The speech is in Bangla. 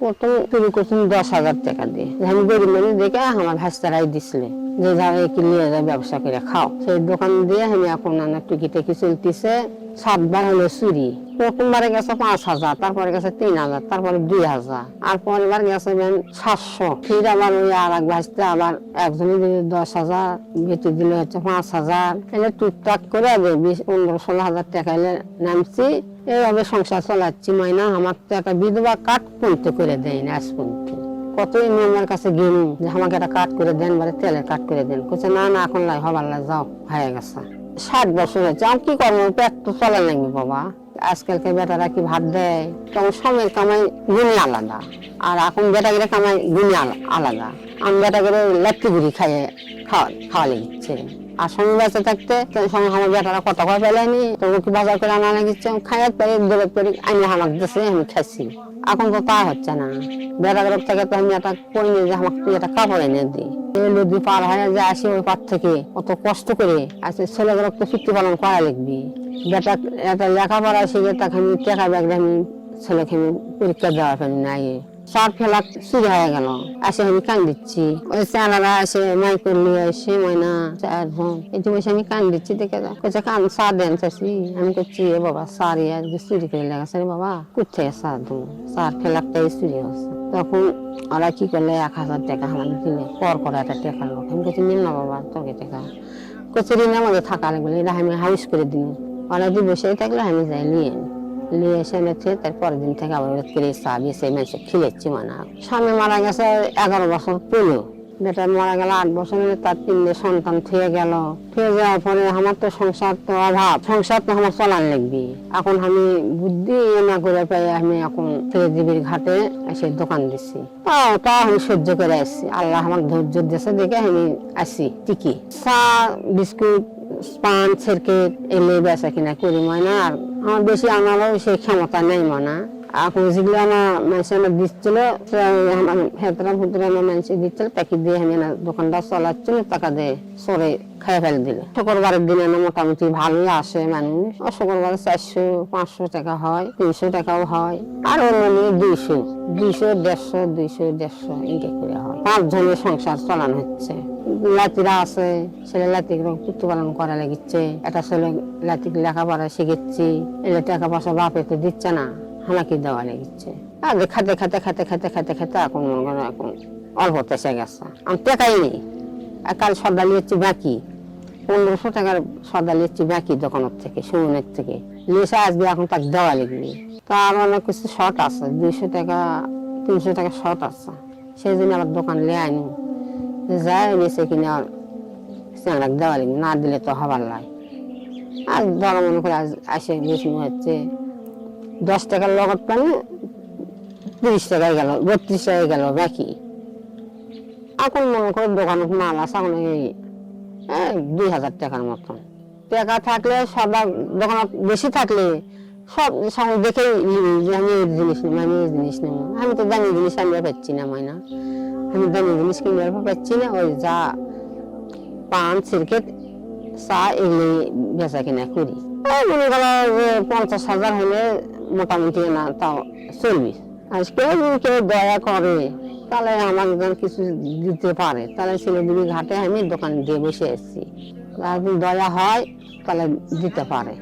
প্রথম শুরু করছেন দশ হাজার টাকা দিয়ে। আমি গরিব মানুষ দেখে আমার ভাস্তারাই দিছিল যে যারা কি নিয়ে যায় ব্যবসা করে খাও। সেই দোকান দিয়ে আমি এখন নানা টিকি টেকি চলতেছে। সাতবার হলো চুরি। প্রথমবারে গেছে পাঁচ হাজার তারপরে গেছে তিন হাজার, তারপরে দুই হাজার, আর পরেরবার গেছে মেন সাতশো। ফির আবার ওই আর এক ভাসতে আবার একজনে দিলে দশ হাজার বেতন দিলে হচ্ছে পাঁচ হাজার। এলে টুকটাক করে আগে বিশ, পনেরো, ষোলো হাজার টাকা এলে নামছি। এইভাবে সংসার চালাচ্ছি মাইনা আমার তো একটা বিধবা কাঠ পর্যন্ত করে দেয় না আজ কতই মেয়ের কাছে গেলু যে আমাকে একটা কাট করে দেন মানে তেলের কাট করে দেন। বলছে না না, এখন লাই, হবার লাই যাও, হয়ে গেছে। ষাট বছর হয়েছে, আমি কি করব? পেট তো চলে লাগবে, বাবা। আজকালকে বেটারা কি ভাত দেয়? তখন সময়ের কামাই গুণে আলাদা। আর এখন বেটাগিরে কামাই গুণে আলাদা। আমি বেটাগিরে লাত্তি গুড়ি খাইয়ে খাওয়া খাওয়া লেগেছে। আর সঙ্গে বেঁচে থাকতে তো সঙ্গে আমার বেটারা কত করে পেলেনি তবু কি বাজার করে আনা লেগেছে খাইয়ার পরে দূরে করে আইনে আমাকে দিচ্ছে আমি খাইছি। এখন তো তা হচ্ছে না। বেড়াগের থেকে তো আমি একটা করে যে আমাকে তুই একটা কাপড় এনে দিই নদী পার হয়ে যে আসি ওই পার থেকে কত কষ্ট করে আসে ছেলেগুলো তো চুক্তি পালন করা লিখবি বেটা একটা লেখাপড়া শিখে তাকে আমি টাকা ব্যাগ আমি ছেলেকে আমি পরীক্ষা দেওয়া ফেলি নাই। চার ফেলা চুরি হয়ে গেল। আসে আমি কান দিচ্ছি। ওই চালারা আসে মাই করলি আসে ময়না চার বোন এই যে বসে আমি কান দিচ্ছি, দেখে কোথায় কান চা দেন চাষি আমি করছি এ বাবা সারি আর চুরি করে লেগেছে বাবা, কোথায় চা দেবো সার ফেলাকটাই চুরি হচ্ছে তখন ওরা কি করলে, এক হাজার টাকা আমাকে দিলে পর করে একটা টাকা লোক। আমি করছি নিন না বাবা, তোকে টাকা। কচুরি না আমাদের থাকা লাগবে এটা আমি হাউস করে দিন ওরা যদি বসে থাকলে, আমি যাই, নিয়ে। নিয়ে এসে এনেছে, তারপরের দিন থেকে আবার করে চা দিয়েছে মানুষে খিলেচ্ছি মানে। স্বামী মারা গেছে এগারো বছর পেল বেটা মারা গেল আট বছর তার তিনটে সন্তান থুয়ে গেল। থুয়ে যাওয়ার পরে আমার তো সংসার তো অভাব, সংসার তো আমার চলার লাগবে। এখন আমি বুদ্ধি না করে পাই আমি এখন ফেরিদিবির ঘাটে এসে দোকান দিচ্ছি। তাও তা আমি সহ্য করে আসছি। আল্লাহ আমার ধৈর্য দিয়েছে দেখে আমি আসি টিকি চা, বিস্কুট, পান সেরকেট এলে বেচা কিনা করি, ময়না, আর আমার বেশি আমারও সেই ক্ষমতা নেই মনা যেগুলো মানুষ দিচ্ছিল তাকে দিয়ে আমি না দোকানটা টাকা সরে খাই ফেলে দিলে। শুক্রবারের দিনে মোটামুটি আসে শুক্রবারে চারশো, পাঁচশো টাকা হয়, তিনশো টাকাও হয়। আর দুইশো দুইশো, দেড়শো দুইশো, দেড়শো করে হয়। সংসার চালানো হচ্ছে। লাতিরা আছে, ছেলে লাতিকে পুত্র পালন করা লাগিচ্ছে। একটা ছেলে লাতিক লেখাপড়া শিখেছি এলে টাকা পয়সা বাপে তো দিচ্ছে না। হানাকি দেওয়া লেগেছে আগে খাতে খাতে খাতে খাতে খাতে খাতে এখন মনে করেন এখন অল্প পেশে গেছে। আমি টাকাই নেই। আর কাল সর্দা নিয়েছি বাকি। পনেরোশো টাকার সর্দা নিয়েছি বাকি দোকানের থেকে সুমনের থেকে। লিয়েছে আসবে, এখন তাকে দেওয়া লিখবি তার অনেক কিছু শর্ট আছে, দুইশো টাকা, তিনশো টাকা শর্ট আছে। সেই জন্য আবার দোকান লিয়ে আনি যায় বেছে কিনে আর স্যাংরাক দেওয়া লিখবি না দিলে তো হবার লাই। আর ধরো মনে করে আসে বেশি হচ্ছে। দশ টাকার লগত পানি, তিরিশ টাকায় গেল, বত্রিশ টাকায় গেল, বাকি। এখন মনে করো দোকানে মাল আছে, এখন এই দুই হাজার টাকার মতন। টাকা থাকলে সবার দোকানত বেশি থাকলে সব সব দেখেই যে আমি এই জিনিস নেব, আমি এই জিনিস নেব। আমি তো দামি জিনিস আনতে পারছি না, ময়না। আমি দামি জিনিস কিনতে পাচ্ছি না, ওই যা পান, সিরকেট, চা এগুলি বেচা কিনা করি। মনে করো যে পঞ্চাশ হাজার হলে মোটামুটি না, তাও চলবি আজকে যদি কেউ দয়া করে, তাহলে আমার কিছু দিতে পারে। তাহলে ছেলেদিবি ঘাটে আমি দোকান দিয়ে বসে এসেছি আর যদি দয়া হয়, তাহলে দিতে পারে।